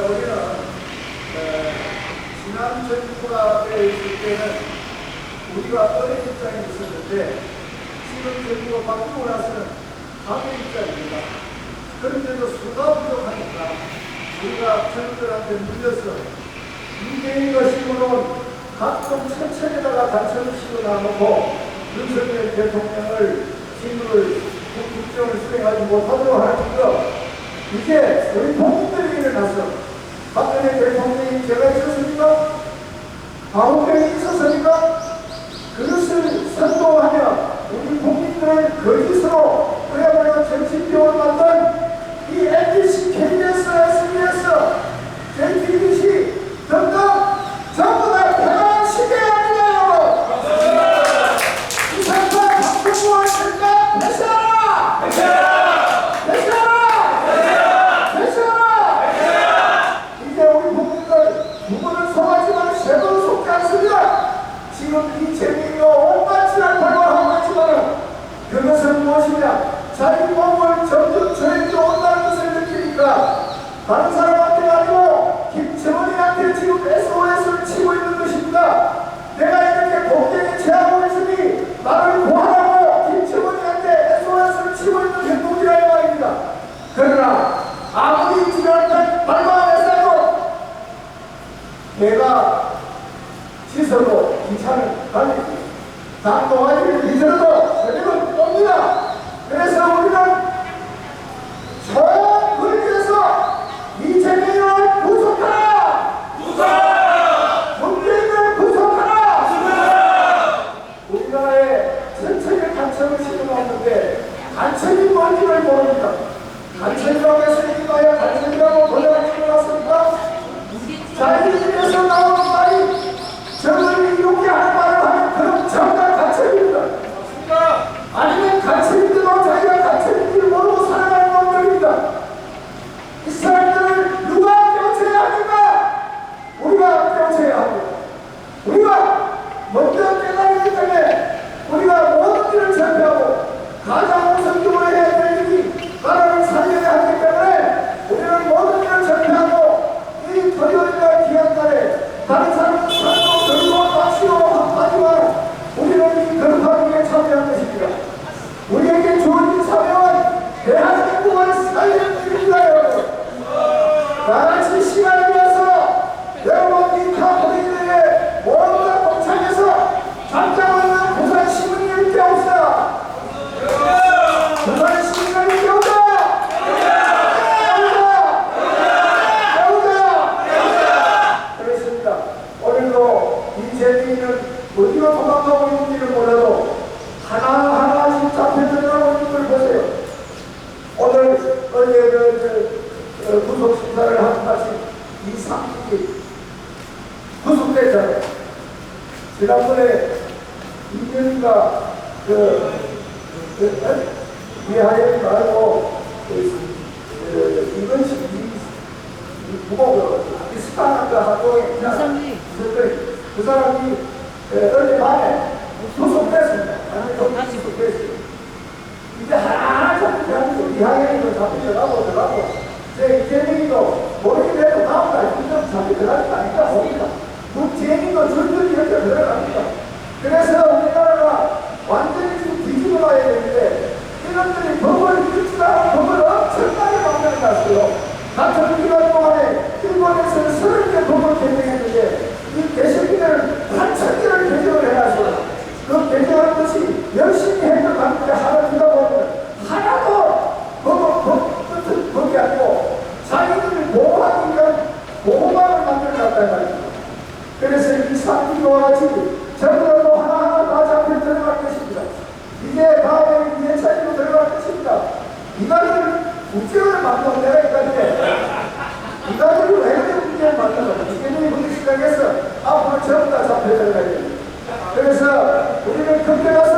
우리는 어, 지난 정부가 있을 때는 우리가 어린 입장에 있었는데 지금 정부가 바뀌고 나서는 강의 입장입니다. 그런데도 수가 부족하니까 우리가 저들한테 물려서 이개인과 심으로 각종 천천에다가 단천을 씌워놔놓고 윤석열 대통령을 진을 국정을 수행하지 못하도록 하는 것 이제 우리 국민들이 일어나서 박근혜 대통령이 제가 있었습니까? 아홉명이 있었습니까? 그것을 선동하며 우리 국민들을 거짓으로 그야말로 정신병을 만든 이 MBC, KBS, SBS, JTBC 등등 전부 다 대단한 시대 아니냐요! 이 사건 박근혜와 실까 배세하라! 배세하라! 배세하라! 이제 우리 국민들 누구는 속하지만 세번 속지 않습니다. 지금 이 재미로 온갖 지랄 발광하고 있지만 그 무엇이냐? 자기 몸을 점점 저에게 온다는 것을 느끼니까 다른 사람한테 아니고 김정은이한테 지금 SOS를 치고 있는 것입니다. 내가 이렇게 공경에 처하고 있으니 나를 구하라고 김정은이한테 SOS를 치고 있는 행동이라는 말입니다. 그러나 아무리 지랄을 발광했어도 내가 시설로 기차를 달리고 당동아리를 비틀어도 새벽은 옵니다. 그래서 우리는 저 거리에서 이재명을 구속하라! 문재인을 구속하라! 우리나라에 전체의 간첩을 시도하는데 간첩이 뭔지를 모릅니다. 간첩이라고 해서 이거야 간첩이라고 보장하지 않았습니까? 자기 입에서 나오는 말이 저를 이렇게 하는 말을 하면 그럼 정말 가책입니다. 아니면 가책인데도 자기가 가책인지 모르고 살아가는 놈들입니다. 이 사람들을 누가 교체해야 합니까? 우리가 교체해야 합니다. 우리가 먼저 깨달기 때문에 우리가 모든 일을 전폐하고 가장 우선적으로 해야 될 일이 나라를 살려야 하기 때문에 우리는 모든 일을 전폐하고 이 토요일날 귀한 날에 다른 사람은 산도 들고 마시고 하지만 우리는 이 거룩한 에 참여한 것입니다. 우리에게 주어진 사명은 대한민국을 살리는 일입니다 여러분. 나같이 시간을 위해서 여러분 이 카톨릭들의 모든 다 동창해서 잠잠하는 부산 시민을 깨웁시다. 부산 시민을 깨우자. 깨우자. 깨우자. 그렇습니다. 오늘도 이재민은 어디로 도망가고 있는지를 몰라도 하나하나씩 잡혀들어가고 있는 걸 보세요. 오늘 어제 그, 저, 어, 구속 심사를 한 다시 이상식이 구속됐잖아요. 지난번에 이명희가 그, 그, 어? 이하연 말고 그, 그, 이건식 이, 이 부모가 스타한테 하고 이상희. 그, 그 사람이 어, 어제 밤에 구속됐습니다. 아니, 다시 구속됐어요. 이제 하나 잡히고 이하연이도 잡히더라고 들어가고 제 이재명이도 모르겠는데 다음날 인정 잡히 들어갈 거 아닌가 봅니다. 문재인도 줄줄 이 이렇게 들어갑니다. 그래서 우리나라가 완전히 지금 뒤집어 봐야 되는데 이놈들이 법을 일주일간 법을 엄청나게 만들어놨어요 동안에 일본에서는 서른 개 법을 개정했는데 이 개새끼들은 한천 개를 개정을 해놨어요. 그 개정한 것이 열심히 했던 강국에 하나 주다 보면 하나도 법을 법, 뜻은 법이 아니고 자기들을 보호하기 위한 보호막을 만들어놨단 말입니다. 그래서 이 상기와 같이 전부 하나하나 다 잡혀 들어갈 것입니다. 이제 다음에 이해찬이로 들어갈 것입니다. 이가를 국제를 만들어 내가 이가인데 이가를 왜 이렇게 국제를 만들어? 이게 우리 시작해서 앞으로 들어가야 됩니다. 그래서 우리는 그때 가